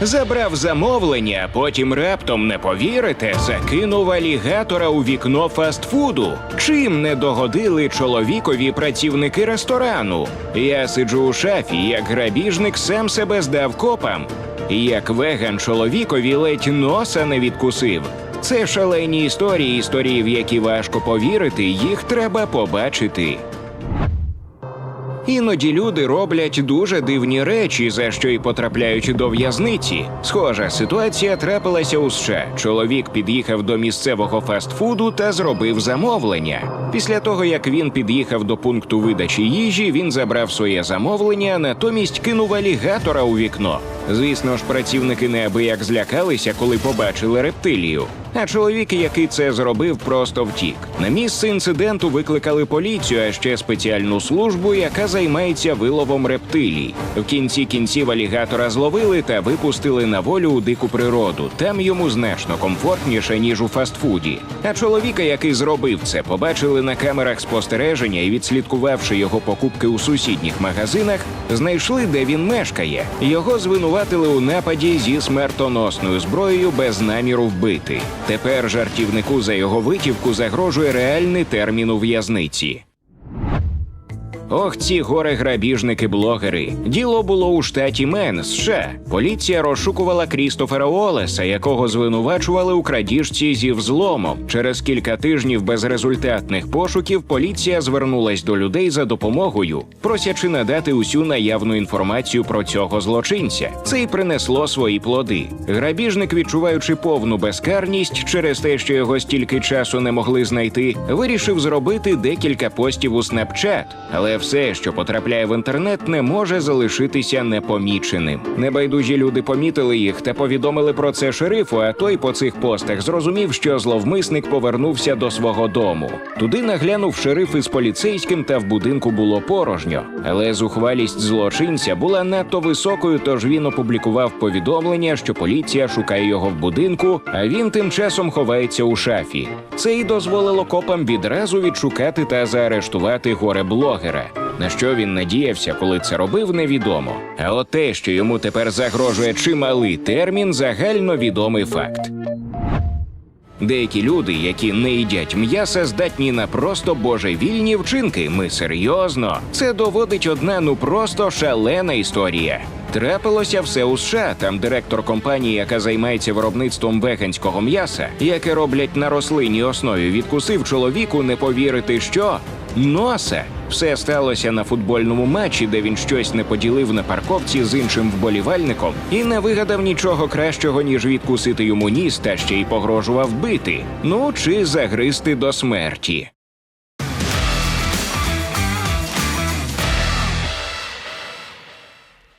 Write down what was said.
Забрав замовлення, потім раптом не повірите, закинув алігатора у вікно фастфуду. Чим не догодили чоловікові працівники ресторану? Я сиджу у шафі, як грабіжник сам себе здав копам. Як веган чоловікові ледь носа не відкусив. Це шалені історії, історії, в які важко повірити, їх треба побачити. Іноді люди роблять дуже дивні речі, за що й потрапляють до в'язниці. Схожа ситуація трапилася у США. Чоловік під'їхав до місцевого фастфуду та зробив замовлення. Після того, як він під'їхав до пункту видачі їжі, він забрав своє замовлення, натомість кинув алігатора у вікно. Звісно ж, працівники неабияк злякалися, коли побачили рептилію. А чоловік, який це зробив, просто втік. На місце інциденту викликали поліцію, а ще спеціальну службу, яка займається виловом рептилій. В кінці кінців алігатора зловили та випустили на волю у дику природу. Там йому значно комфортніше ніж у фастфуді. А чоловіка, який зробив це, побачили на камерах спостереження і, відслідкувавши його покупки у сусідніх магазинах, знайшли, де він мешкає. Його звинуватили у нападі зі смертоносною зброєю без наміру вбити. Тепер жартівнику за його витівку загрожує реальний термін у в'язниці. Ох, ці горе грабіжники-блогери. Діло було у штаті Мен, США. Поліція розшукувала Крістофера Олеса, якого звинувачували у крадіжці зі взломом. Через кілька тижнів безрезультатних пошуків поліція звернулась до людей за допомогою, просячи надати усю наявну інформацію про цього злочинця. Це й принесло свої плоди. Грабіжник, відчуваючи повну безкарність через те, що його стільки часу не могли знайти, вирішив зробити декілька постів у Snapchat. Але все, що потрапляє в інтернет, не може залишитися непоміченим. Небайдужі люди помітили їх та повідомили про це шерифу. А той по цих постах зрозумів, що зловмисник повернувся до свого дому. Туди наглянув шериф із поліцейським, та в будинку було порожньо. Але зухвалість злочинця була надто високою, тож він опублікував повідомлення, що поліція шукає його в будинку, а він тим часом ховається у шафі. Це й дозволило копам відразу відшукати та заарештувати горе блогера. На що він надіявся, коли це робив, невідомо. А от те, що йому тепер загрожує чималий термін, загальновідомий факт. Деякі люди, які не їдять м'яса, здатні на просто божевільні вчинки. Ми серйозно. Це доводить одна ну просто шалена історія. Трапилося все у США. Там директор компанії, яка займається виробництвом веганського м'яса, яке роблять на рослинній основі, відкусив чоловіку не повірити, що носа. Все сталося на футбольному матчі, де він щось не поділив на парковці з іншим вболівальником і не вигадав нічого кращого, ніж відкусити йому ніс та ще й погрожував бити. Ну чи загризти до смерті.